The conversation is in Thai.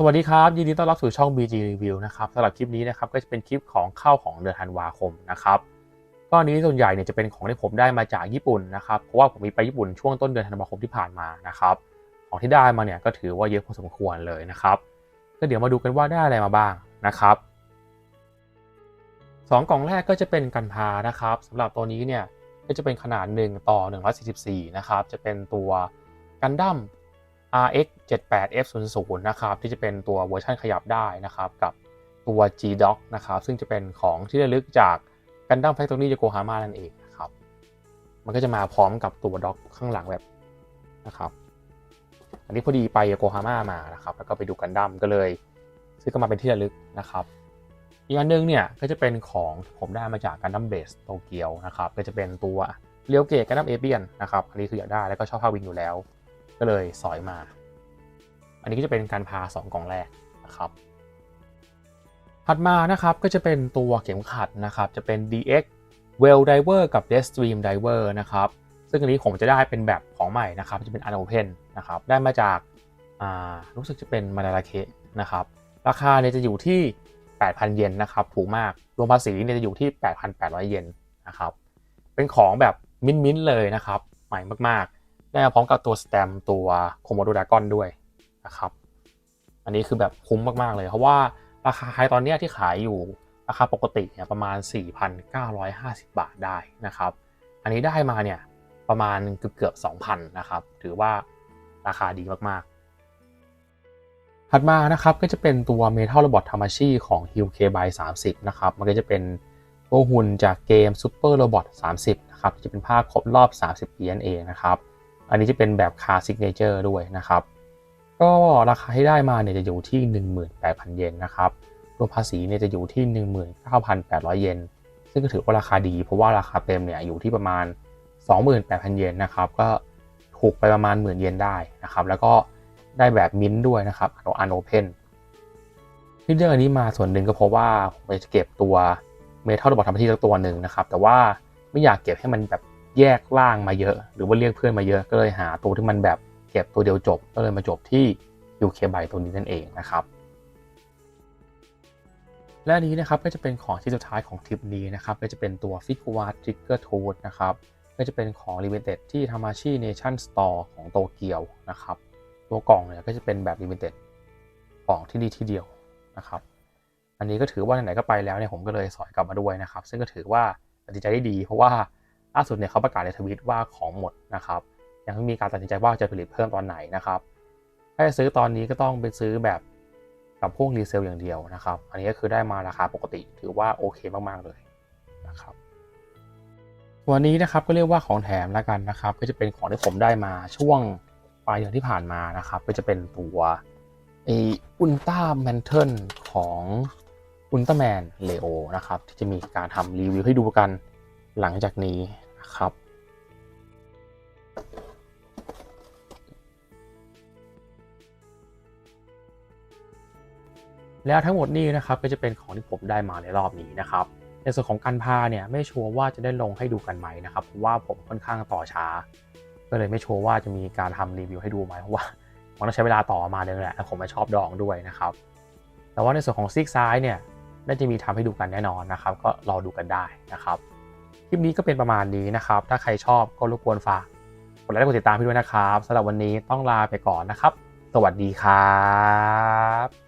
สวัสดีครับ ยินดีต้อนรับสู่ช่อง BG Review นะครับสำหรับคลิปนี้นะครับก็จะเป็นคลิปของเข้าของเดือนธันวาคมนะครับก็อันนี้ส่วนใหญ่เนี่ยจะเป็นของที่ผมได้มาจากญี่ปุ่นนะครับเพราะว่าผมมีไปญี่ปุ่นช่วงต้นเดือนธันวาคมที่ผ่านมานะครับของที่ได้มาเนี่ยก็ถือว่าเยอะพอสมควรเลยนะครับก็เดี๋ยวมาดูกันว่าได้อะไรมาบ้างนะครับสองกล่องแรกก็จะเป็นกันพานะครับสำหรับตัวนี้เนี่ยก็จะเป็นขนาด1ต่อ144นะครับจะเป็นตัวกันดั้ม RX 78 F00 นะครับที่จะเป็นตัวเวอร์ชันขยับได้นะครับกับตัว G-Dock นะครับซึ่งจะเป็นของที่ระลึกจาก Gundam Factory Yokohama นั่นเองนะครับมันก็จะมาพร้อมกับตัวด็อกข้างหลังแบบนะครับอันนี้พอดีไปโยโกฮาม่ามานะครับแล้วก็ไปดูกันดั้มก็เลยซื้อก็มาเป็นที่ระลึกนะครับอีกอันนึงเนี่ยก็จะเป็นของผมได้มาจากกันดั้มเบสโตเกียวนะครับก็จะเป็นตัวเรียวเกตกันดั้มเอเบียนนะครับอันนี้คืออยากได้แล้วก็ชอบภาควินอยู่แล้ว ก็เลยสอยมา อันนี้ก็จะเป็นการพา 2 กล่องแรกนะครับถัดมานะครับก็จะเป็นตัวเข็มขัดนะครับจะเป็น DX Well Diver กับ Death Stream Diver นะครับซึ่งอันนี้ผมจะได้เป็นแบบของใหม่นะครับจะเป็น Unopen นะครับได้มาจาการู้สึกจะเป็นมาดาราเคนะครับราคาเนี่ยจะอยู่ที่ 8,000 เยนนะครับถูกมากรวมภาษีเนี่ยจะอยู่ที่ 8,800 เยนนะครับเป็นของแบบมิ้นท์ๆเลยนะครับใหม่มากๆ ได้มาพร้อมกับตัวสแตมตัวโคโมโดดากอนด้วยนะครับ อันนี้คือแบบคุ้มมาก ๆ เลย เพราะว่าราคาขายตอนนี้ที่ขายอยู่ราคาปกติเนี่ยประมาณ 4,950 บาทได้นะครับ อันนี้ได้มาเนี่ยประมาณเกือบเกือบ2,000 นะครับ ถือว่าราคาดีมาก ๆ ถัดมานะครับก็จะเป็นตัว Metal Robot t a m a s h i ของ h i l k by 30 นะครับ มันก็จะเป็นตัวหุ่นจากเกม Super Robot 30 นะครับที่จะเป็นภาคครบรอบ 30 ปีนั่นเองนะครับ อันนี้จะเป็นแบบ Car Signature ด้วยนะครับ ก็ราคาที่ได้มาเนี่ยจะอยู่ที่ 18,000 เยนนะครับรวมภาษีเนี่ยจะอยู่ที่ 19,800 เยน ซึ่งก็ถือว่าราคาดี เพราะว่าราคาเต็มเนี่ยอยู่ที่ประมาณ 28,000 เยนนะครับ ก็ถูกไปประมาณหมื่นเยนได้นะครับ แล้วก็ได้แบบมิ้นท์ด้วยนะครับอันโอเพนที่เรื่องอันนี้มาส่วนหนึ่งก็เพราะว่าผมจะเก็บตัวเมทัลบอททำที่สักตัวหนึ่งนะครับ แต่ว่าไม่อยากเก็บให้มันแบบ แยกล่างมาเยอะ หรือว่าเรียกเพื่อนมาเยอะก็เลยหาตัวที่มันแบบเก็บตัวเดียวจบ ก็เลยมาจบที่ UK by ตัวนี้นั่นเองนะครับ และนี้นะครับก็จะเป็นของที่สุดท้ายของทริปนี้นะครับ ก็จะเป็นตัว f i g u a Trigger t o o t นะครับ ก็จะเป็นของ Limited ที่ Tamashi Nation Store ของโตเกียวนะครับ ตัวกล่องเนี่ยก็จะเป็นแบบ Limited ของที่นี่ที่เดียวนะครับ อันนี้ก็ถือว่าไหนๆก็ไปแล้วเนี่ยผมก็เลยสอยกลับมาด้วยนะครับ ซึ่งก็ถือว่าตัดสินใจได้ดีเพราะว่า ล่าสุดเนี่ยเขาประกาศในทวิตว่าของหมดนะครับยังไม่มีการตัดสินใจว่าจะผลิตเพิ่มตอนไหนนะครับถ้าจะซื้อตอนนี้ก็ต้องไปซื้อแบบกับพวกรีเซลอย่างเดียวนะครับ อันนี้ก็คือได้มาราคาปกติถือว่าโอเคมากๆเลยนะครับวันนี้นะครับก็เรียกว่าของแถมแล้วกันนะครับ ก็จะเป็นของที่ผมได้มาช่วงปลายเดือนที่ผ่านมานะครับ ก็จะเป็นตัวไออุลตร้าแมนเทิลของอุลตร้าแมนเลโอนะครับที่จะมีการทำรีวิวให้ดูกัน หลังจากนี้นะครับ แล้วทั้งหมดนี้นะครับก็จะเป็นของที่ผมได้มาในรอบนี้นะครับในส่วนของการพาเนี่ยไม่ชัวร์ว่าจะได้ลงให้ดูกันไหมนะครับเพราะว่าผมค่อนข้างต่อช้า ก็เลยไม่ชัวร์ว่าจะมีการทำรีวิวให้ดูไหมเพราะว่ามันต้องใช้เวลาต่อมาเลยแหละแล้วผมไม่ชอบดองด้วยนะครับ แต่ว่าในส่วนของซีกซ้ายเนี่ยน่าจะมีทำให้ดูกันแน่นอนนะครับ ก็รอดูกันได้นะครับ คลิปนี้ก็เป็นประมาณนี้นะครับ ถ้าใครชอบก็รบกวนฝากกดไลค์กดติดตามพี่ด้วยนะครับสำหรับวันนี้ต้องลาไปก่อนนะครับ สวัสดีครับ